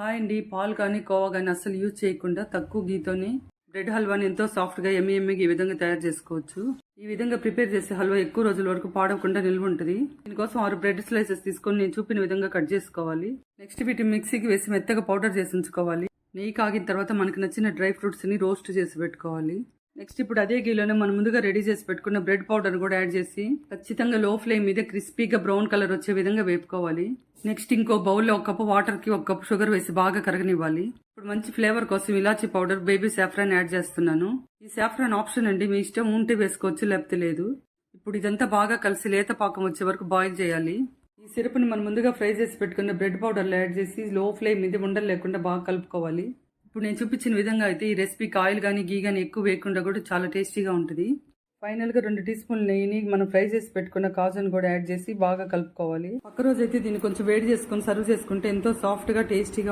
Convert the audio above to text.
Hi అండి. పాలు కానీ కోవా కానీ అస్సలు యూజ్ చేయకుండా తక్కువ గీతోని బ్రెడ్ హల్వాని ఎంతో సాఫ్ట్గా ఎమ్మి ఎమ్మిగా ఈ విధంగా తయారు చేసుకోవచ్చు. ఈ విధంగా ప్రిపేర్ చేసే హల్వా ఎక్కువ రోజుల వరకు పాడవకుండా నిల్వ ఉంటుంది. దీనికోసం ఆరు బ్రెడ్ స్లైసెస్ తీసుకొని నేను చూపిన విధంగా కట్ చేసుకోవాలి. నెక్స్ట్ వీటి మిక్సీకి వేసి మెత్తగా పౌడర్ చేసి ఉంచుకోవాలి. నెయ్యి కాగిన తర్వాత మనకు నచ్చిన డ్రై ఫ్రూట్స్ని రోస్ట్ చేసి పెట్టుకోవాలి. నెక్స్ట్ ఇప్పుడు అదే గీలోనే మనం ముందుగా రెడీ చేసి పెట్టుకున్న బ్రెడ్ పౌడర్ కూడా యాడ్ చేసి ఖచ్చితంగా లో ఫ్లేమ్ మీద క్రిస్పీగా బ్రౌన్ కలర్ వచ్చే విధంగా వేపుకోవాలి. నెక్స్ట్ ఇంకో బౌల్లో ఒక కప్పు వాటర్కి ఒక కప్పు షుగర్ వేసి బాగా కరగనివ్వాలి. ఇప్పుడు మంచి ఫ్లేవర్ కోసం ఇలాచీ పౌడర్ బేబీ సాఫ్రాన్ యాడ్ చేస్తున్నాను. ఈ సాఫ్రాన్ ఆప్షన్ అండి మీ ఇష్టం ఉంటే వేసుకోవచ్చు లేకపోతే లేదు. ఇప్పుడు ఇదంతా బాగా కలిసి లేత పాకం వచ్చే వరకు బాయిల్ చేయాలి. ఈ సిరప్ని మనం ముందుగా ఫ్రై చేసి పెట్టుకున్న బ్రెడ్ పౌడర్లో యాడ్ చేసి లో ఫ్లేమ్ మీద ఉండలు లేకుండా బాగా కలుపుకోవాలి. ఇప్పుడు నేను చూపించిన విధంగా అయితే ఈ రెసిపీకి ఆయిల్ కానీ గీ కానీ ఎక్కువ వేయకుండా కూడా చాలా టేస్టీగా ఉంటుంది. ఫైనల్గా రెండు టీ స్పూన్ నెయ్యిని మనం ఫ్రై చేసి పెట్టుకున్న కాజును కూడా యాడ్ చేసి బాగా కలుపుకోవాలి. పక్క రోజు అయితే దీన్ని కొంచెం వేడి చేసుకొని సర్వ్ చేసుకుంటే ఎంతో సాఫ్ట్గా టేస్టీగా